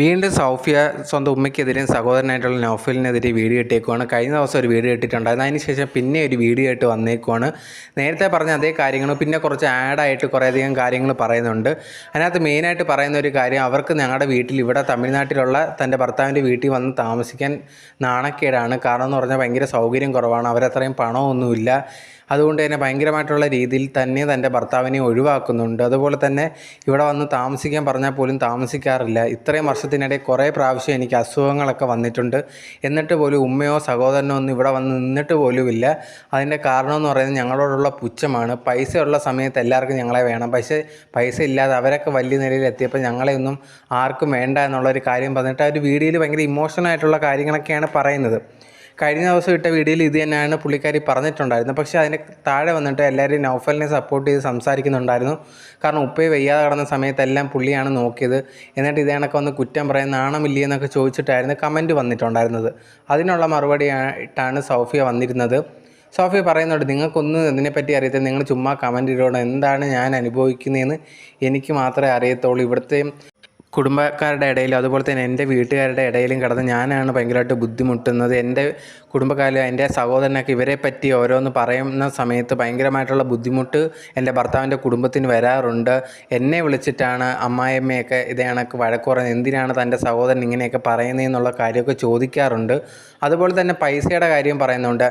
വീണ്ടും സൗഫിയ സ്വന്തം ഉമ്മയ്ക്കെതിരെയും സഹോദരനായിട്ടുള്ള നൗഫലിനെതിരെ വീഡിയോ ഇട്ടേക്കുവാണ്. കഴിഞ്ഞ ദിവസം ഒരു വീഡിയോ ഇട്ടിട്ടുണ്ടായിരുന്നു. അതിനുശേഷം പിന്നെ ഒരു വീഡിയോ ആയിട്ട് വന്നേക്കുവാണ്. നേരത്തെ പറഞ്ഞ അതേ കാര്യങ്ങൾ പിന്നെ കുറച്ച് ആഡായിട്ട് കുറേയധികം കാര്യങ്ങൾ പറയുന്നുണ്ട്. അതിനകത്ത് മെയിനായിട്ട് പറയുന്ന ഒരു കാര്യം അവർക്ക് ഞങ്ങളുടെ വീട്ടിൽ ഇവിടെ തമിഴ്നാട്ടിലുള്ള തന്റെ ഭർത്താവിന്റെ വീട്ടിൽ വന്ന് താമസിക്കാൻ നാണക്കേടാണ്. കാരണം എന്ന് പറഞ്ഞാൽ ഭയങ്കര സൗകര്യം കുറവാണ്. അവരത്രയും പണമൊന്നുമില്ല. അതുകൊണ്ട് തന്നെ ഭയങ്കരമായിട്ടുള്ള രീതിയിൽ തന്നെ തന്റെ ഭർത്താവിനെ ഒഴിവാക്കുന്നുണ്ട്. അതുപോലെ തന്നെ ഇവിടെ വന്ന് താമസിക്കാൻ പറഞ്ഞാൽ പോലും താമസിക്കാറില്ല. ഇത്രയും വർഷത്തിനിടെ കുറേ പ്രാവശ്യം എനിക്ക് അസുഖങ്ങളൊക്കെ വന്നിട്ടുണ്ട്. എന്നിട്ട് പോലും ഉമ്മയോ സഹോദരനോ ഒന്നും ഇവിടെ വന്ന് നിന്നിട്ട് പോലുമില്ല. അതിന്റെ കാരണം എന്ന് പറയുന്നത് ഞങ്ങളോടുള്ള പുച്ഛമാണ്. പൈസ ഉള്ള സമയത്ത് എല്ലാവർക്കും ഞങ്ങളെ വേണം. പക്ഷേ പൈസ ഇല്ലാതെ അവരൊക്കെ വലിയ നിലയിൽ എത്തിയപ്പോൾ ഞങ്ങളെ ഒന്നും ആർക്കും വേണ്ട എന്നുള്ളൊരു കാര്യം പറഞ്ഞിട്ട് ആ ഒരു വീഡിയോയിൽ ഭയങ്കര ഇമോഷണൽ ആയിട്ടുള്ള കാര്യങ്ങളൊക്കെയാണ് പറയുന്നത്. കഴിഞ്ഞ ദിവസം ഇട്ട വീഡിയോയിൽ ഇത് തന്നെയാണ് പുള്ളിക്കാരി പറഞ്ഞിട്ടുണ്ടായിരുന്നത്. പക്ഷേ അതിന് താഴെ വന്നിട്ട് എല്ലാവരും നൗഫലിനെ സപ്പോർട്ട് ചെയ്ത് സംസാരിക്കുന്നുണ്ടായിരുന്നു. കാരണം ഉപ്പയെ വയ്യാതെ കിടന്ന സമയത്തെല്ലാം പുള്ളിയാണ് നോക്കിയത്. എന്നിട്ട് ഇത് കണക്ക് വന്ന് കുറ്റം പറയാൻ നാണമില്ലേ എന്നൊക്കെ ചോദിച്ചിട്ടായിരുന്നു കമന്റ് വന്നിട്ടുണ്ടായിരുന്നത്. അതിനുള്ള മറുപടി ആയിട്ടാണ് സോഫിയ വന്നിരുന്നത്. സോഫിയ പറയുന്നുണ്ട് നിങ്ങൾക്കൊന്നും ഇതിനെപ്പറ്റി അറിയത്തില്ല. നിങ്ങൾ ചുമ്മാ കമന്റ് ഇടണം. എന്താണ് ഞാൻ അനുഭവിക്കുന്നതെന്ന് എനിക്ക് മാത്രമേ അറിയത്തുള്ളൂ. ഇവിടുത്തെ കുടുംബക്കാരുടെ ഇടയിലും അതുപോലെ തന്നെ എന്റെ വീട്ടുകാരുടെ ഇടയിലും കിടന്ന് ഞാനാണ് ഭയങ്കരമായിട്ട് ബുദ്ധിമുട്ടുന്നത്. എന്റെ കുടുംബക്കാരിൽ എന്റെ സഹോദരനൊക്കെ ഇവരെ പറ്റി ഓരോന്ന് പറയുന്ന സമയത്ത് ഭയങ്കരമായിട്ടുള്ള ബുദ്ധിമുട്ട് എന്റെ ഭർത്താവിന്റെ കുടുംബത്തിന് വരാറുണ്ട്. എന്നെ വിളിച്ചിട്ടാണ് അമ്മായിയമ്മയൊക്കെ ഇതേ കണക്ക് വഴക്ക് പറയുന്നത് എന്തിനാണ് തന്റെ സഹോദരൻ ഇങ്ങനെയൊക്കെ പറയുന്നതെന്നുള്ള കാര്യമൊക്കെ ചോദിക്കാറുണ്ട്. അതുപോലെ തന്നെ പൈസയുടെ കാര്യം പറയുന്നുണ്ട്.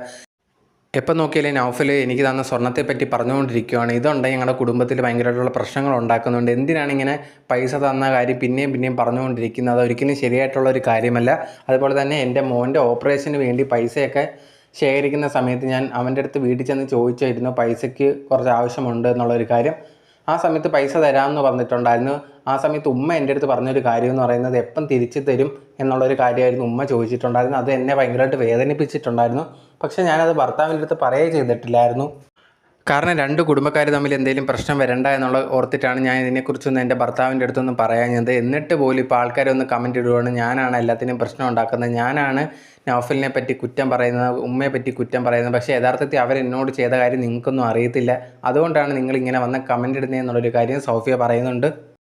എപ്പോൾ നോക്കിയാലും നൗഫൽ എനിക്ക് തന്ന സ്വർണത്തെപ്പറ്റി പറഞ്ഞുകൊണ്ടിരിക്കുകയാണ് ഇതുണ്ടെങ്കിൽ ഞങ്ങളുടെ കുടുംബത്തിൽ ഭയങ്കരമായിട്ടുള്ള പ്രശ്നങ്ങൾ ഉണ്ടാക്കുന്നുണ്ട്. എന്തിനാണ് ഇങ്ങനെ പൈസ തന്ന കാര്യം പിന്നെയും പിന്നെയും പറഞ്ഞുകൊണ്ടിരിക്കുന്നത്? അതൊരിക്കലും ശരിയായിട്ടുള്ള ഒരു കാര്യമല്ല. അതുപോലെ തന്നെ എന്റെ മോന്റെ ഓപ്പറേഷന് വേണ്ടി പൈസയൊക്കെ ശേഖരിക്കുന്ന സമയത്ത് ഞാൻ അവന്റെ അടുത്ത് വീട്ടിൽ ചെന്ന് ചോദിച്ചായിരുന്നു പൈസയ്ക്ക് കുറച്ച് ആവശ്യമുണ്ട് എന്നുള്ളൊരു കാര്യം. ആ സമയത്ത് പൈസ തരാമെന്ന് പറഞ്ഞിട്ടുണ്ടായിരുന്നു. ആ സമയത്ത് ഉമ്മ എന്റെ അടുത്ത് പറഞ്ഞൊരു കാര്യം എന്ന് പറയുന്നത് എപ്പം തിരിച്ചു തരും എന്നുള്ളൊരു കാര്യമായിരുന്നു ഉമ്മ ചോദിച്ചിട്ടുണ്ടായിരുന്നു. അത് എന്നെ ഭയങ്കരമായിട്ട് വേദനിപ്പിച്ചിട്ടുണ്ടായിരുന്നു. പക്ഷേ ഞാനത് ഭർത്താവിന്റെ അടുത്ത് പറയുകയും ചെയ്തിട്ടില്ലായിരുന്നു. കാരണം രണ്ട് കുടുംബക്കാർ തമ്മിൽ എന്തെങ്കിലും പ്രശ്നം വരണ്ട എന്നുള്ള ഓർത്തിട്ടാണ് ഞാൻ ഇതിനെക്കുറിച്ചൊന്ന് എന്റെ ഭർത്താവിന്റെ അടുത്തൊന്നും പറയാഞ്ഞത്. എന്നിട്ട് പോലും ഇപ്പോൾ ആൾക്കാരൊന്ന് കമന്റ് ഇടുകയാണ് ഞാനാണ് എല്ലാത്തിനും പ്രശ്നം ഉണ്ടാക്കുന്നത്. ഞാനാണ് നൗഫലിനെ പറ്റി കുറ്റം പറയുന്നത് ഉമ്മയെ പറ്റി കുറ്റം പറയുന്നത്. പക്ഷേ യഥാർത്ഥത്തിൽ അവർ എന്നോട് ചെയ്ത കാര്യം നിങ്ങൾക്കൊന്നും അറിയത്തില്ല. അതുകൊണ്ടാണ് നിങ്ങളിങ്ങനെ വന്ന് കമന്റ് ഇടുന്നത് എന്നുള്ളൊരു കാര്യം സോഫിയ പറയുന്നുണ്ട്.